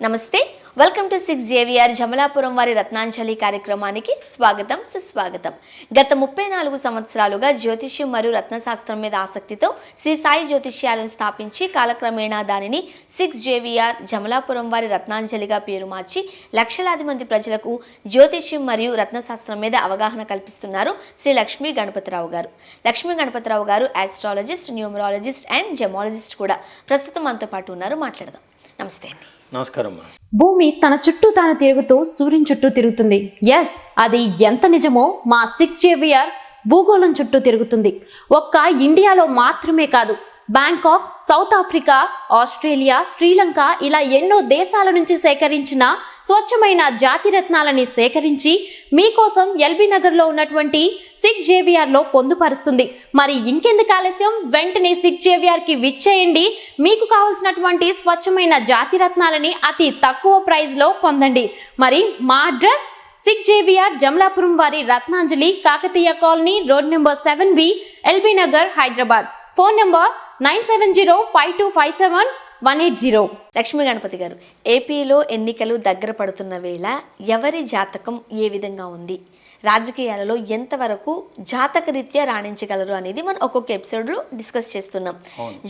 నమస్తే welcome to six JVR Jamalapuram వారి రత్నాంజలి కార్యక్రమానికి స్వాగతం సుస్వాగతం. గత ముప్పై నాలుగు సంవత్సరాలుగా జ్యోతిష్యం మరియు రత్నశాస్త్రం మీద ఆసక్తితో శ్రీ సాయి జ్యోతిష్యాలను స్థాపించి కాలక్రమేణా దానిని సిక్స్ జేవిఆర్ జమలాపురం వారి రత్నాంజలిగా పేరు మార్చి లక్షలాది మంది ప్రజలకు జ్యోతిష్యం మరియు రత్నశాస్త్రం మీద అవగాహన కల్పిస్తున్నారు శ్రీ లక్ష్మీ గణపతిరావు గారు. లక్ష్మీ గణపతిరావు గారు ఆస్ట్రాలజిస్ట్ న్యూమరాలజిస్ట్ అండ్ జెమాలజిస్ట్ కూడా. ప్రస్తుతం మనతో పాటు ఉన్నారు మాట్లాడదాం. నమస్తే అండి. నమస్కారం భూమి తన చుట్టూ తాను తిరుగుతూ సూర్యుని చుట్టూ తిరుగుతుంది. ఎస్ అది ఎంత నిజమో మా సిక్స్ జేవియర్ భూగోళం చుట్టూ తిరుగుతుంది. ఒక్క ఇండియాలో మాత్రమే కాదు Bangkok South Africa Australia Sri Lanka ఇలా ఎన్నో దేశాల నుంచి సేకరించిన స్వచ్ఛమైన జాతి రత్నాలని సేకరించి మీకోసం ఎల్బీ నగర్లో ఉన్నటువంటి సిక్స్ జేవిఆర్లో పొందుపరుస్తుంది. మరి ఇంకెందుకు ఆలస్యం? వెంటనే సిక్స్ జేవిఆర్కి విచ్చేయండి. మీకు కావాల్సినటువంటి స్వచ్ఛమైన జాతి రత్నాలని అతి తక్కువ ప్రైస్లో పొందండి. మరి మా అడ్రస్ సిక్స్ జేవిఆర్ జమలాపురం వారి Ratnanjali Kakatiya colony road number seven B LB Nagar Hyderabad. Phone number nine seven zero five two five seven one eight zero. Lakshmi Ganapathi garu ఏపీలో ఎన్నికలు దగ్గర పడుతున్న వేళ ఎవరి జాతకం ఏ విధంగా ఉంది? రాజకీయాలలో ఎంతవరకు జాతక రీత్యా రాణించగలరు అనేది మనం ఒక్కొక్క ఎపిసోడ్లో డిస్కస్ చేస్తున్నాం.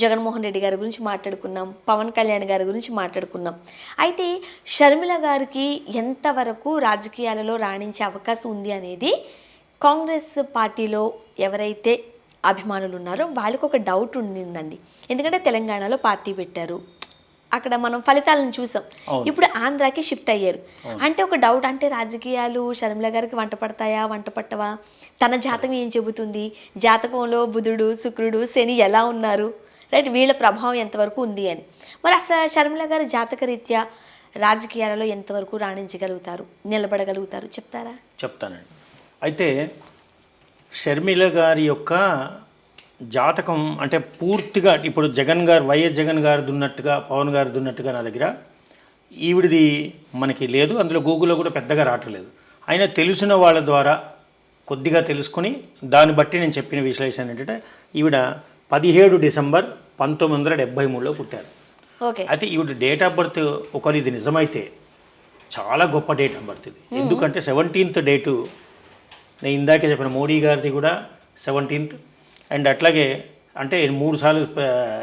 జగన్మోహన్ రెడ్డి గారి గురించి మాట్లాడుకున్నాం పవన్ కళ్యాణ్ గారి గురించి మాట్లాడుకున్నాం. అయితే షర్మిల గారికి ఎంతవరకు రాజకీయాలలో రాణించే అవకాశం ఉంది అనేది కాంగ్రెస్ పార్టీలో ఎవరైతే అభిమానులు ఉన్నారో వాళ్ళకి ఒక డౌట్ ఉండిందండి. ఎందుకంటే తెలంగాణలో పార్టీ పెట్టారు. అక్కడ మనం ఫలితాలను చూసాం. ఇప్పుడు ఆంధ్రాకి షిఫ్ట్ అయ్యారు. అంటే ఒక డౌట్ అంటే రాజకీయాలు షర్మిల గారికి వంట పడతాయా వంట పట్టవా? తన జాతకం ఏం చెబుతుంది? జాతకంలో బుధుడు శుక్రుడు శని ఎలా ఉన్నారు? రైట్? వీళ్ళ ప్రభావం ఎంతవరకు ఉంది అని. మరి అసలు షర్మిల గారి జాతక రీత్యా రాజకీయాలలో ఎంతవరకు రాణించగలుగుతారు? నిలబడగలుగుతారు? చెప్తారా? చెప్తానండి. అయితే షర్మిల గారి యొక్క జాతకం అంటే పూర్తిగా ఇప్పుడు జగన్ గారు వైఎస్ జగన్ గారిది ఉన్నట్టుగా పవన్ గారిది ఉన్నట్టుగా నా దగ్గర ఈవిడిది మనకి లేదు. అందులో గూగుల్లో కూడా పెద్దగా రావట్లేదు. అయినా తెలిసిన వాళ్ళ ద్వారా కొద్దిగా తెలుసుకుని దాన్ని బట్టి నేను చెప్పిన విశ్లేషణ ఏంటంటే ఈవిడ పదిహేడు డిసెంబర్ పంతొమ్మిది వందల డెబ్బై మూడులో పుట్టారు. ఓకే. అయితే ఈవిడ డేట్ ఆఫ్ బర్త్ ఒకరు ఇది నిజమైతే చాలా గొప్ప డేట్ ఆఫ్ బర్త్ ఇది. ఎందుకంటే సెవెంటీన్త్ డేటు నేను ఇందాకే చెప్పిన మోడీ గారిది కూడా సెవెంటీన్త్ అండ్ అట్లాగే అంటే మూడు సార్లు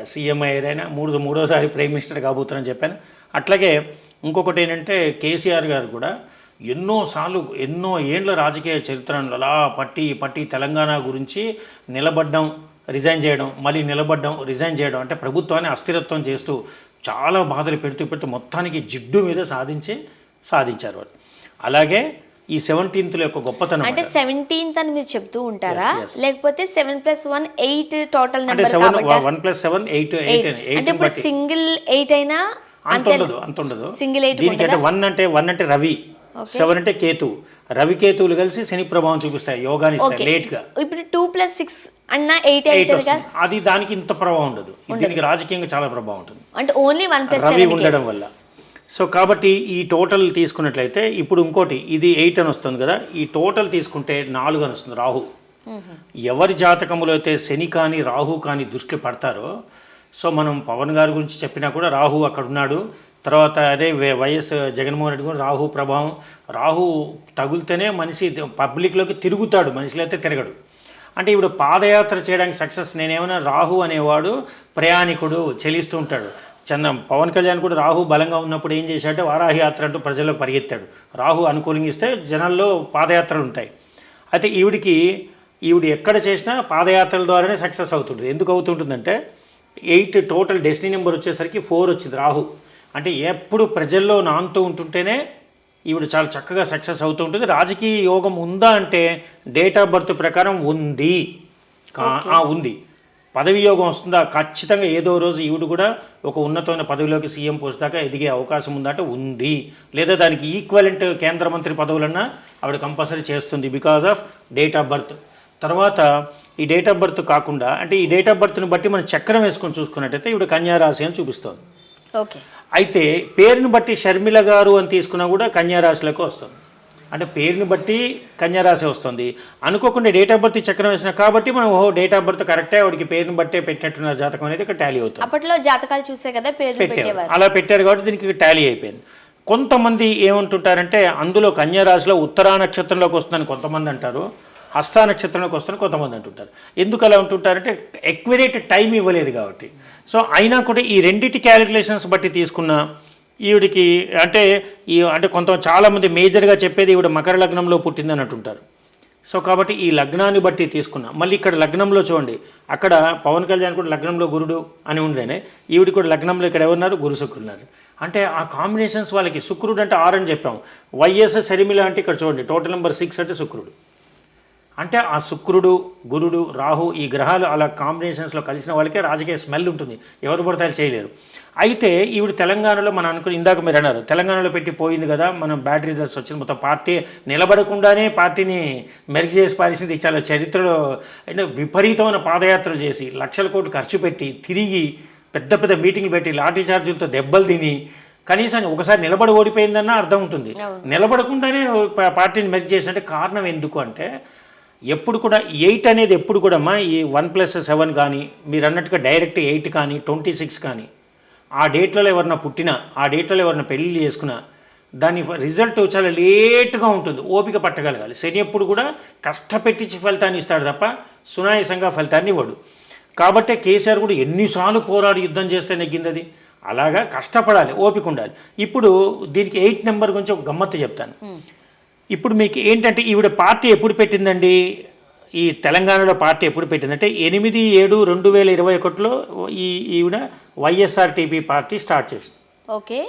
సీఎం అయ్యారైనా మూడు మూడోసారి ప్రైమ్ మినిస్టర్ కాబోతున్నారని చెప్పాను. అట్లాగే ఇంకొకటి ఏంటంటే కేసీఆర్ గారు కూడా ఎన్నోసార్లు ఎన్నో ఏండ్ల రాజకీయ చరిత్రలో అలా పట్టి పట్టి తెలంగాణ గురించి నిలబడ్డం రిజైన్ చేయడం మళ్ళీ నిలబడ్డం రిజైన్ చేయడం అంటే ప్రభుత్వాన్ని అస్థిరత్వం చేస్తూ చాలా బాధలు పెడుతూ పెడుతూ మొత్తానికి జిడ్డు మీద సాధించి సాధించారు వాళ్ళు అలాగే ఈ సెవెంటీన్త్లో యొక్క గొప్పతనం అంటే సెవెంటీన్త్ అని మీరు చెప్తూ ఉంటారా? లేకపోతే seven plus one eight total number one plus seven eight eight అంటే ఇప్పుడు సింగిల్ ఎయిట్ అయినా అంత ఉండదు అంత ఉండదు. సింగిల్ ఎయిట్ దీనికి అంటే వన్ అంటే వన్ అంటే రవి. సెవెన్ అంటే కేతు. రవి కేతువులు కలిసి శని ప్రభావం చూపిస్తాయి యోగాని లేట్గా. ఇప్పుడు టూ ప్లస్ సిక్స్ అన్న ఎయిట్ అది దానికి ఇంత ప్రభావం ఉండదు. దీనికి రాజకీయంగా చాలా ప్రభావం ఉంటుంది. అంటే ఓన్లీ వన్ ప్లస్ రవి ఉండడం వల్ల. సో కాబట్టి ఈ టోటల్ తీసుకున్నట్లయితే ఇప్పుడు ఇంకోటి ఇది ఎయిట్ అని వస్తుంది కదా ఈ టోటల్ తీసుకుంటే నాలుగు అని వస్తుంది రాహు. ఎవరి జాతకములో అయితే శని కానీ రాహు కానీ దృష్టి పడతారో సో మనం పవన్ గారి గురించి చెప్పినా కూడా రాహు అక్కడ ఉన్నాడు. తర్వాత అదే వైఎస్ జగన్మోహన్ రెడ్డి కూడా రాహు ప్రభావం. రాహు తగులితేనే మనిషి పబ్లిక్లోకి తిరుగుతాడు మనిషిలో అయితే తిరగడు. అంటే ఇప్పుడు పాదయాత్ర చేయడానికి సక్సెస్ నేనేమైనా రాహు అనేవాడు ప్రయాణికుడు చెలిస్తూ ఉంటాడు. చంద. పవన్ కళ్యాణ్ కూడా రాహు బలంగా ఉన్నప్పుడు ఏం చేశాడంటే వారాహి యాత్ర అంటూ ప్రజల్లో పరిగెత్తాడు. రాహు అనుకూలంగిస్తే జనాల్లో పాదయాత్రలు ఉంటాయి. అయితే ఈవిడికి ఈవిడ ఎక్కడ చేసినా పాదయాత్రల ద్వారానే సక్సెస్ అవుతుంటుంది. ఎందుకు అవుతుంటుందంటే ఎయిట్ టోటల్ డెస్టినీ నెంబర్ వచ్చేసరికి ఫోర్ వచ్చింది రాహు. అంటే ఎప్పుడు ప్రజల్లో నానుతూ ఉంటుంటేనే ఈవిడ చాలా చక్కగా సక్సెస్ అవుతూ ఉంటుంది. రాజకీయ యోగం ఉందా అంటే డేట్ ఆఫ్ బర్త్ ప్రకారం ఉంది. ఉంది. పదవి యోగం వస్తుందా? ఖచ్చితంగా ఏదో రోజు ఈవిడ కూడా ఒక ఉన్నతమైన పదవిలోకి సీఎం పోస్ట్ దాకా ఎదిగే అవకాశం ఉందంటే ఉంది. లేదా దానికి ఈక్వలెంట్ కేంద్ర మంత్రి పదవులన్నా ఆవిడ కంపల్సరీ చేస్తుంది because of date of birth తర్వాత ఈ డేట్ ఆఫ్ బర్త్ కాకుండా అంటే ఈ డేట్ ఆఫ్ బర్త్ని బట్టి మనం చక్రం వేసుకొని చూసుకున్నట్టయితే ఈవిడ కన్యా రాశి అని చూపిస్తుంది. ఓకే. అయితే పేరుని బట్టి షర్మిల గారు అని తీసుకున్నా కూడా కన్యా రాశిలోకి వస్తుంది. అంటే పేరుని బట్టి కన్యారాశి వస్తుంది. అనుకోకుండా డేట్ ఆఫ్ బర్త్ చక్రం వేసిన కాబట్టి మనం ఓహో డేట్ ఆఫ్ బర్త్ కరెక్టే వాడికి పేరుని బట్టే పెట్టినట్టున్నారు జాతకం అనేది ఇక్కడ టాలీ అవుతుంది. అప్పట్లో జాతకాలు చూసే కదా పేర్లు పెట్టారు. అలా పెట్టారు కాబట్టి దీనికి టాలీ అయిపోయింది. కొంతమంది ఏమంటుంటారంటే అందులో కన్యారాశిలో ఉత్తరా నక్షత్రంలోకి వస్తుందని కొంతమంది అంటారు హస్త నక్షత్రంలోకి వస్తుందని కొంతమంది అంటుంటారు. ఎందుకు అలా ఉంటుంటారంటే ఎక్విరేట్ టైం ఇవ్వలేదు కాబట్టి. సో అయినా కూడా ఈ రెండింటి క్యాలిక్యులేషన్స్ బట్టి తీసుకున్న ఈవిడికి అంటే ఈ అంటే కొంత చాలామంది మేజర్గా చెప్పేది ఈవిడ మకర లగ్నంలో పుట్టిందని అంటుంటారు సో కాబట్టి ఈ లగ్నాన్ని బట్టి తీసుకున్నా. మళ్ళీ ఇక్కడ లగ్నంలో చూడండి. అక్కడ పవన్ కళ్యాణ్ కూడా లగ్నంలో గురుడు అని ఉండేనే. ఈవిడ కూడా లగ్నంలో ఇక్కడ ఎవరున్నారు? గురు శుక్రుడు ఉన్నారు అంటే ఆ కాంబినేషన్స్ వాళ్ళకి శుక్రుడు అంటే ఆరు అని చెప్పాం. వైఎస్ శరిమిల అంటే ఇక్కడ చూడండి. టోటల్ నెంబర్ సిక్స్ అంటే శుక్రుడు. అంటే ఆ శుక్రుడు గురుడు రాహు ఈ గ్రహాలు అలా కాంబినేషన్స్లో కలిసిన వాళ్ళకే రాజకీయ స్మెల్ ఉంటుంది. ఎవరు పడతారు చేయలేరు. అయితే ఈవిడ తెలంగాణలో మనం అనుకుని ఇందాక మీరు అన్నారు తెలంగాణలో పెట్టి పోయింది కదా మనం బ్యాడ్ రిజల్ట్స్ వచ్చింది. మొత్తం పార్టీ నిలబడకుండానే పార్టీని మెరుగు చేసి పారేసింది చాలా చరిత్రలో అంటే విపరీతమైన పాదయాత్రలు చేసి లక్షల కోట్లు ఖర్చు పెట్టి తిరిగి పెద్ద పెద్ద మీటింగ్లు పెట్టి లాఠీ చార్జీలతో దెబ్బలు తిని కనీసం ఒకసారి నిలబడి ఓడిపోయిందన్న అర్థం ఉంటుంది. నిలబడకుండానే పార్టీని మెరుగు చేసినట్టే కారణం ఎందుకు అంటే ఎప్పుడు కూడా ఎయిట్ అనేది ఎప్పుడు కూడా అమ్మా ఈ వన్ ప్లస్ సెవెన్ కానీ మీరు అన్నట్టుగా డైరెక్ట్ ఎయిట్ కానీ ట్వంటీ సిక్స్ కానీ ఆ డేట్లలో ఎవరన్నా పుట్టినా ఆ డేట్లలో ఎవరన్నా పెళ్ళి చేసుకున్నా దాని రిజల్ట్ చాలా లేటుగా ఉంటుంది. ఓపిక పట్టగలగాలి. శని ఎప్పుడు కూడా కష్టపెట్టించి ఫలితాన్ని ఇస్తాడు తప్ప సునాయాసంగా ఫలితాన్ని ఇవ్వడు. కాబట్టే కేసీఆర్ కూడా ఎన్నిసార్లు పోరాడి యుద్ధం చేస్తే నెగ్గిందది. అలాగా కష్టపడాలి ఓపిక ఉండాలి. ఇప్పుడు దీనికి ఎయిట్ నెంబర్ గురించి ఒక గమ్మత్తు చెప్తాను. ఇప్పుడు మీకు ఏంటంటే ఈవిడ పార్టీ ఎప్పుడు పెట్టిందండి? ఈ తెలంగాణలో పార్టీ ఎప్పుడు పెట్టిందంటే ఎనిమిది ఏడు రెండు వేల ఇరవై ఒకటిలో ఈ ఈవిడ వైఎస్ఆర్టీపీ పార్టీ స్టార్ట్ చేసింది. ఓకే.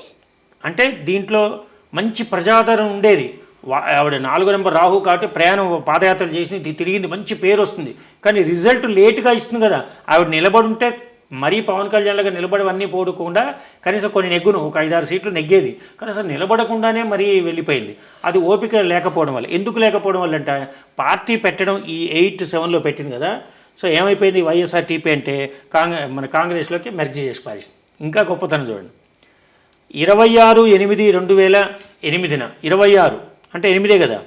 అంటే దీంట్లో మంచి ప్రజాదరణ ఉండేది. ఆవిడ నాలుగో నెంబర్ రాహు కాబట్టి ప్రయాణం పాదయాత్ర చేసింది తిరిగింది. మంచి పేరు వస్తుంది. కానీ రిజల్ట్ లేట్గా ఇస్తుంది కదా. ఆవిడ నిలబడి ఉంటే మరీ పవన్ కళ్యాణ్ లాగా నిలబడవన్నీ పోడకుండా కనీసం కొన్ని నెగ్గును ఒక ఐదారు సీట్లు నెగ్గేది. కానీ అసలు నిలబడకుండానే మరీ వెళ్ళిపోయింది. అది ఓపిక లేకపోవడం వల్ల. ఎందుకు లేకపోవడం వల్ల అంటే పార్టీ పెట్టడం ఈ ఎయిట్ సెవెన్లో పెట్టింది కదా. సో ఏమైపోయింది? వైఎస్ఆర్టీపీ అంటే కాంగ్రెస్ మన కాంగ్రెస్లోకి మెర్జీ చేసి పారేసింది. ఇంకా గొప్పతనం చూడండి. ఇరవై ఆరు ఎనిమిది రెండు వేల ఎనిమిదిన ఇరవై ఆరు అంటే ఎనిమిదే కదా?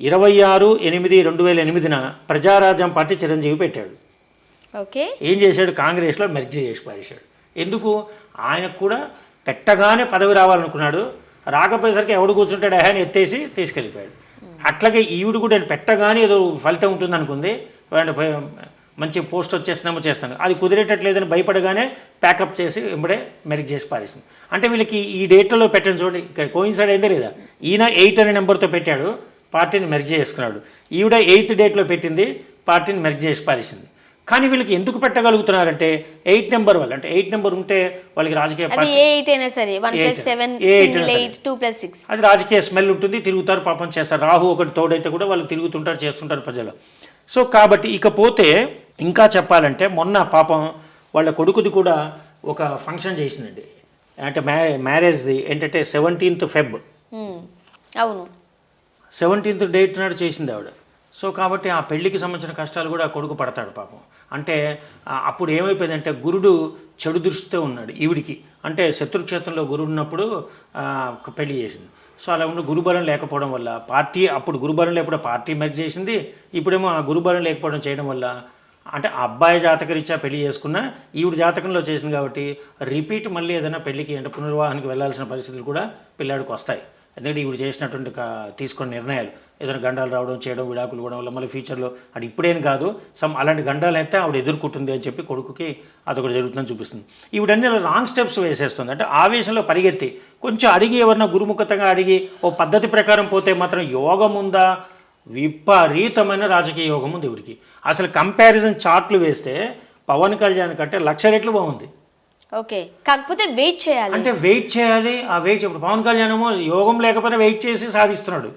ఇరవై ఆరు ఎనిమిది రెండు వేల ఎనిమిదిన ప్రజారాజ్యం పార్టీ చిరంజీవి పెట్టాడు. ఓకే. ఏం చేశాడు? కాంగ్రెస్లో మెర్జ్ చేసి పారేశాడు. ఎందుకు? ఆయనకు కూడా పెట్టగానే పదవి రావాలనుకున్నాడు. రాకపోయేసరికి ఎవడు కూర్చుంటాడు? అని ఎత్తేసి తీసుకెళ్ళిపోయాడు. అట్లాగే ఈవిడు కూడా నేను పెట్టగానే ఏదో ఫలితం ఉంటుంది అనుకుంది మంచి పోస్ట్ వచ్చేస్తున్నామో చేస్తాను. అది కుదిరేటట్లేదని భయపడగానే ప్యాకప్ చేసి వెంబడే మెరిట్ చేసి పారేసింది. అంటే వీళ్ళకి ఈ డేట్లలో పెట్టండి చూడండి. ఇక్కడ కోయిన్సైడ్ అయిందే లేదా? ఈయన ఎయిట్ అనే నెంబర్తో పెట్టాడు. పార్టీని మెర్జ్ చేసుకున్నాడు. ఈవిడ ఎయిత్ డేట్లో పెట్టింది. పార్టీని మెర్జ్ చేసి పారేసింది. కానీ వీళ్ళకి ఎందుకు పెట్టగలుగుతున్నారంటే ఎయిట్ నెంబర్ వల్ల అంటే ఎయిట్ నెంబర్ ఉంటే వాళ్ళకి రాజకీయ అది రాజకీయ స్మెల్ ఉంటుంది తిరుగుతారు పాపం చేస్తారు. రాహు ఒకటి తోడైతే కూడా వాళ్ళు తిరుగుతుంటారు చేస్తుంటారు ప్రజలు. సో కాబట్టి ఇకపోతే ఇంకా చెప్పాలంటే మొన్న పాపం వాళ్ళ కొడుకుది కూడా ఒక ఫంక్షన్ చేసిందండి. అంటే మ్యా మ్యారేజ్ది ఏంటంటే సెవెంటీన్త్ ఫెబ్. అవును. సెవెంటీన్త్ డేట్ నాడు చేసింది ఆవిడ. సో కాబట్టి ఆ పెళ్ళికి సంబంధించిన కష్టాలు కూడా కొడుకు పడతాడు పాపం. అంటే అప్పుడు ఏమైపోయిందంటే గురుడు చెడు దృష్టితో ఉన్నాడు ఈవిడికి. అంటే శత్రుక్షేత్రంలో గురుడు ఉన్నప్పుడు పెళ్ళి చేసింది. సో అలా ఉండి గురుబలం లేకపోవడం వల్ల పార్టీ అప్పుడు గురుబలం లేకపోవడం పార్టీ మెర్జ్ చేసింది ఇప్పుడేమో ఆ గురుబలం లేకపోవడం చేయడం వల్ల అంటే అబ్బాయి జాతకరీత్యా పెళ్ళి చేసుకున్న ఈవిడ జాతకంలో చేసింది కాబట్టి రిపీట్ మళ్ళీ ఏదైనా పెళ్ళికి అంటే పునర్వాహానికి వెళ్ళాల్సిన పరిస్థితులు కూడా పిల్లాడికి వస్తాయి. ఎందుకంటే ఈవిడ చేసినటువంటి తీసుకున్న నిర్ణయాలు. ఏదైనా గండాలు రావడం చేయడం విడాకులు ఇవ్వడం వల్ల మళ్ళీ ఫ్యూచర్లో అది ఇప్పుడేం కాదు. సమ్ అలాంటి గండాలు అయితే ఆవిడ ఎదుర్కొంటుంది అని చెప్పి కొడుకుకి అదొకటి జరుగుతుందని చూపిస్తుంది. ఈవిడన్నీ రాంగ్ స్టెప్స్ వేసేస్తుంది. అంటే ఆవేశంలో పరిగెత్తి కొంచెం అడిగి ఎవరన్నా గురుముఖతంగా అడిగి ఓ పద్ధతి ప్రకారం పోతే మాత్రం యోగం ఉందా? విపరీతమైన రాజకీయ యోగం ఉంది ఈవిడికి. అసలు కంపారిజన్ చార్ట్లు వేస్తే పవన్ కళ్యాణ్ కంటే లక్ష రెట్లు బాగుంది. ఓకే. కాకపోతే వెయిట్ చేయాలి. అంటే వెయిట్ చేయాలి. ఆ వెయిట్ ఇప్పుడు పవన్ కళ్యాణ్ ఏమో యోగం లేకపోతే వెయిట్ చేసి సాధిస్తున్నాడు.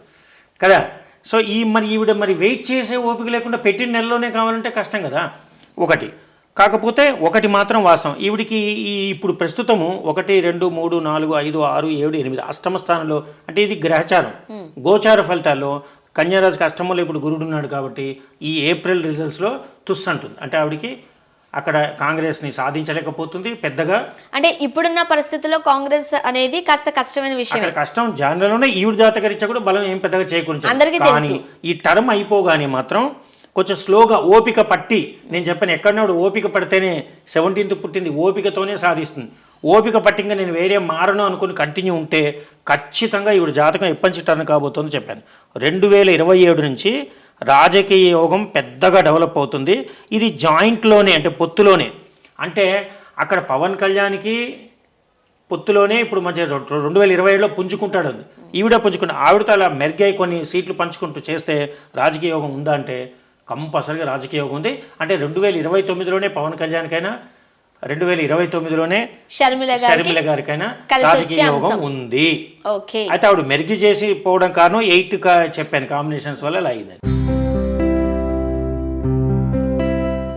కదా? సో ఈ మరి ఈవిడ మరి వెయిట్ చేసే ఓపిక లేకుండా పెట్టిన నెలలోనే కావాలంటే కష్టం కదా? ఒకటి. కాకపోతే ఒకటి మాత్రం వాస్తవం. ఈవిడికి ఈ ఇప్పుడు ప్రస్తుతము ఒకటి రెండు మూడు నాలుగు ఐదు ఆరు ఏడు ఎనిమిది అష్టమ స్థానంలో అంటే ఇది గ్రహచారం. గోచార ఫలితాల్లో కన్యారాశికి అష్టమంలో ఇప్పుడు గురుడు ఉన్నాడు కాబట్టి ఈ ఏప్రిల్ రిజల్ట్స్లో తుస్ అంటుంది. అంటే ఆవిడికి అక్కడ కాంగ్రెస్ని సాధించలేకపోతుంది పెద్దగా అంటే ఇప్పుడున్న పరిస్థితుల్లో కాంగ్రెస్ అనేది కాస్త కష్టమైన అక్కడ కష్టం జనరల్లోనే ఈవిడ జాతకరీత్యా కూడా బలం ఏం పెద్దగా చేకూర్చదు అందరికీ కానీ ఈ టర్మ్ అయిపోగానే మాత్రం కొంచెం స్లోగా ఓపిక పట్టి నేను చెప్పాను ఎక్కడన్నాడు ఓపిక పడితేనే సెవెంటీన్త్ పుట్టింది ఓపికతోనే సాధిస్తుంది. ఓపిక పట్టి ఇంకా నేను వేరే మారను అనుకుని కంటిన్యూ ఉంటే ఖచ్చితంగా ఈవిడ జాతకం ఎప్పటి నుంచి టర్న్ కాబోతుందో చెప్పాను. రెండు వేల ఇరవై ఏడు నుంచి రాజకీయ యోగం పెద్దగా డెవలప్ అవుతుంది. ఇది జాయింట్లోనే అంటే పొత్తులోనే. అంటే అక్కడ పవన్ కళ్యాణ్కి పొత్తులోనే ఇప్పుడు మంచి రెండు వేల ఇరవై ఏడులో పుంజుకుంటాడు. అది. ఈవిడ పుంజుకుంటా ఆవిడతో అలా మెరుగై కొన్ని సీట్లు పంచుకుంటూ చేస్తే రాజకీయ యోగం ఉందా అంటే కంపల్సరిగా రాజకీయ యోగం ఉంది. అంటే రెండు వేల ఇరవై తొమ్మిదిలోనే పవన్ కళ్యాణ్కైనా రెండు వేల ఇరవై తొమ్మిదిలోనే షర్మిల గారికి షర్మిల గారికైనా రాజకీయ యోగం. ఉంది. అయితే ఆవిడ మెరుగు చేసి పోవడం కారణం ఎయిట్ చెప్పాను కాంబినేషన్స్ వల్ల ఇలా అయింది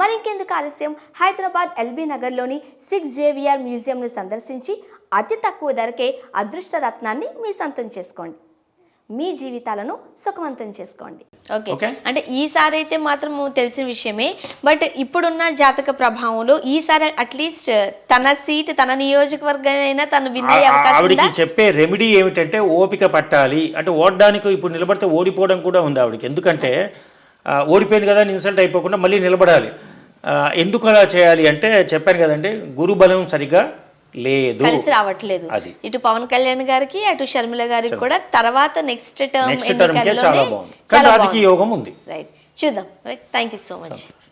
మరింకెందుకు ఆలస్యం? హైదరాబాద్ ఎల్బీ నగర్లోని సిక్స్ జేవిఆర్ మ్యూజియంను సందర్శించి అతి తక్కువ ధరకే అదృష్ట రత్నాన్ని మీ సొంతం చేసుకోండి. మీ జీవితాలను సుఖవంతం చేసుకోండి. ఓకే. అంటే ఈసారి అయితే మాత్రం తెలిసిన విషయమే బట్ ఇప్పుడున్న జాతక ప్రభావంలో ఈసారి అట్లీస్ట్ తన సీట్ తన నియోజకవర్గం అయినా తను విన్ అయ్యే అవకాశం చెప్పే రెమెడీ ఏమిటంటే ఓపిక పట్టాలి. అంటే ఓడడానికి ఇప్పుడు నిలబడితే ఓడిపోవడం కూడా ఉంది ఆవిడకి. ఎందుకంటే ఓడిపోయింది కదా ఇన్సల్ట్ అయిపోకుండా మళ్ళీ నిలబడాలి. ఎందుకు అలా చేయాలి అంటే చెప్పాను కదండి గురు బలం సరిగ్గా లేదు. కలిసి రావట్లేదు. ఇటు పవన్ కళ్యాణ్ గారికి అటు షర్మిల గారికి కూడా తర్వాత నెక్స్ట్ టర్మ్ ఎన్నికల్లోనే రాజకీయ యోగం ఉంది. రైట్ చూద్దాం. Right thank you so much